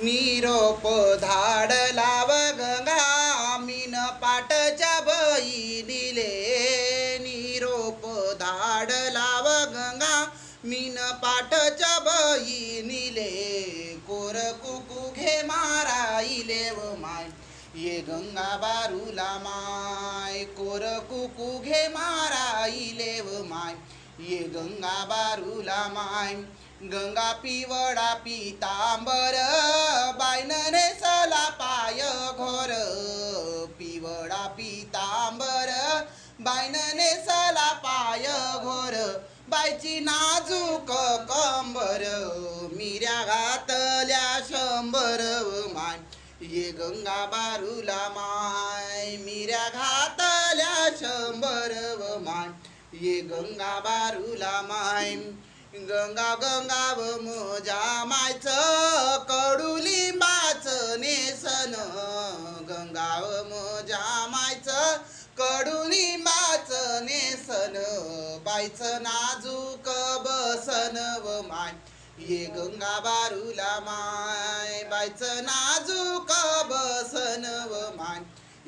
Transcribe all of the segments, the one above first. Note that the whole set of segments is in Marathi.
निरोप धाड लाव गंगा मीन पाटच्या बहिणीले. निरोप धाड लाव गंगा मीन पाटच्या निले कोर कुकू घे माराईले व माय ये गंगा बारूला माय. कोर कुकू घे माराईले व माय ये गंगा बारूला माय. गंगा पिवळा पितांबर बायनने सला पाय घोर. पिवळा पितांबर बायनने सला पाय घोर. बायची नाजूक कंबर मिऱ्या घातल्या शंभर. माय ये गंगा बारूला माय मिऱ्या घातल्या शंभर. माय ये गंगा बारूला माय. गंगा गंगा व मोजा मायच कडुलिंबाच नेसन. गंगा व मोजा मायच कडुलिंबाच नेसन. बायच नाजूक बसन व माय ये गंगा बारूला माय. बायच नाजूक बसन व माय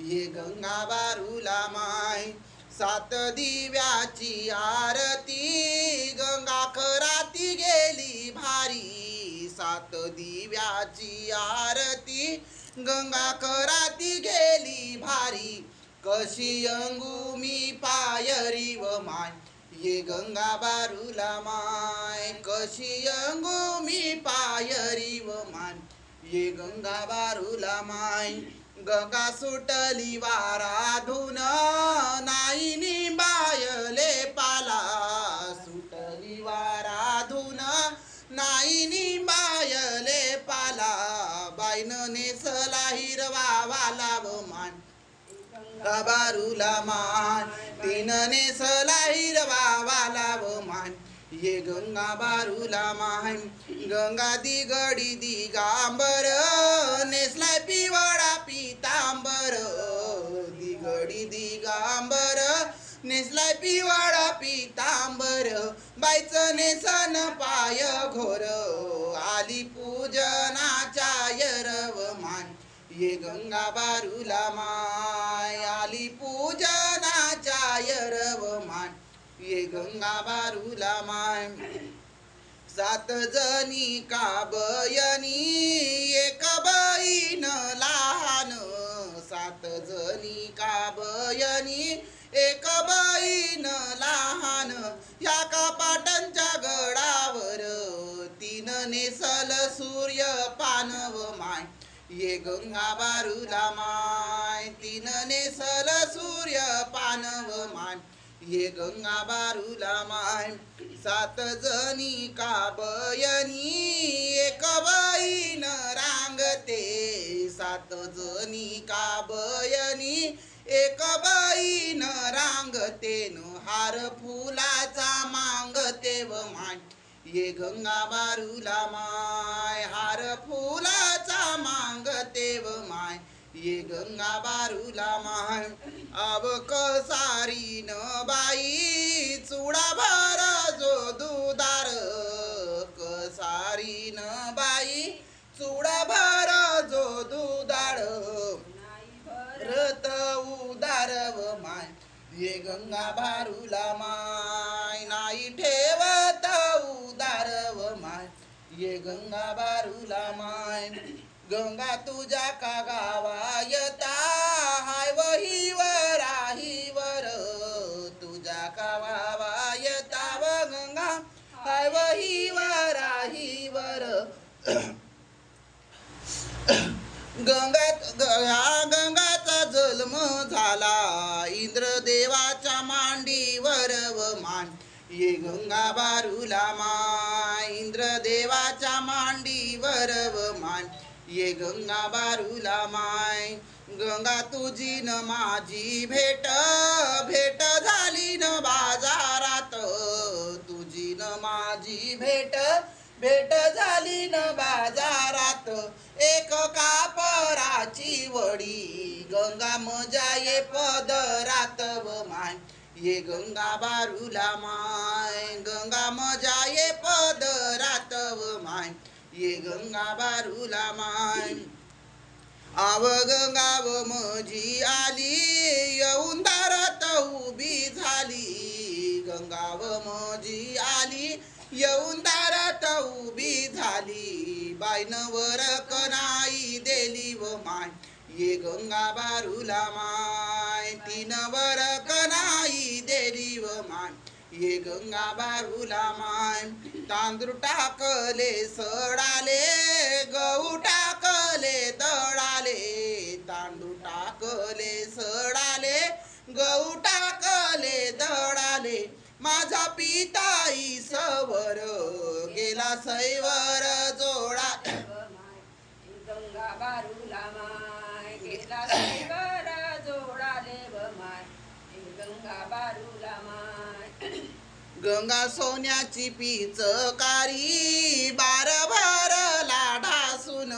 ये गंगा बारूला माय. सात दिव्याची आरती गंगा कराती गेली भारी. सात दिव्याची आरती गंगा कराती गेली भारी. कशी अंगू मी पायरी व माय ये गंगा बारूला माय. कशी अंगू मी पायरी व माय ये गंगा बारूला माय गंगा सुटली वारा धुन नाही निंबायले पाला. सुटली वारा धुन नाही निंबायले पाला. बाईन नेसला हिरवा वाला व मान बारुला मान तीन नेसला हिरवा वाला व मान ये गंगा बारूला मान गंगा दी दिगडी दिगांबर नेसलाय पिवाडा पितांबर दिगडी दिगांबर नेसलाय पिवाडा पितांबर बायचं नेसन पाय घोर आली पूजनाच्या यरव मान. ये गंगा बारूला माय आली पूजनाच्या गंगा बारूला माय. सात जणी का बयनी एक बहीण लहान. सात जणी का बयनी एक बहीण लहान. या कपाटांच्या गडावर तीन नेसल सूर्य पानव माय. ये गंगा बारूला माय तीन नेसल सूर्य पानव माय. ये गंगा बारूला माय. सात जणी का बयनी एक बहीण रांगते. सात जणी का बयनी एक बहीण रांगते. न हार फुलाचा मांगते व माय ये गंगा बारूला माय. हार फुलाचा मांगते व माय ये गंगा बारूला माय अब कसारी न बाई चुडा भर जो दुधार कसारी न बाई चुडा भर जो दुदार रत उदार व माय ये गंगा बारूला माय नाही ठेवत उदार व माय ये गंगा बारूला माय गंगा तुझ्या का गावा येता हाय वहीवर आहीवर. तुझ्या का वावा येता व गंगा हाय वहीवर आहीवर. गंगात ग- ह्या गंगाचा जन्म झाला. इंद्रदेवाच्या मांडीवर व मान. ये गंगा बारुला मा. इंद्रदेवाच्या मांडीवर व मान. ये गंगा बारूला माय. गंगा तुझी न माझी भेट भेट झाली न बाजारात. तुझी न माझी भेट भेट झाली न बाजारात. एक कापराची वडी गंगा मजा ये पदरात. व माय ये गंगा बारूला माय. गंगा मजा ये गंगा बारूला माय. आव गंगाव मजी आली येऊन दारात उभी झाली. गंगाव मजी आली येऊन दारात उभी झाली. बायनवर कनाई देली व माय. ये गंगा बारूला माय तीन वर कनाई देली व माय. ये गंगा बारूला माय तांदूळ टाकले सडाले गहू टाकले दळाले तांदूळ टाकले सडाले गहू टाकले दळाले माझा पिताई सवर गेला सैवर जोडा. गंगा बारूला माय गेला सैवर जोडाले व माय. गंगा बारूला माय. गंगा सोन्याची पिचकारी बार भर लाढासून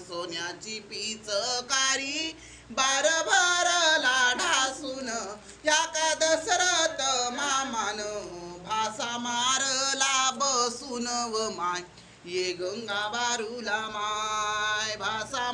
सोन्याची पिचकारी बार भर लाढासून या का दसरत मामान भासा मारला बसून व माय. ये गंगा बारूला माय भासा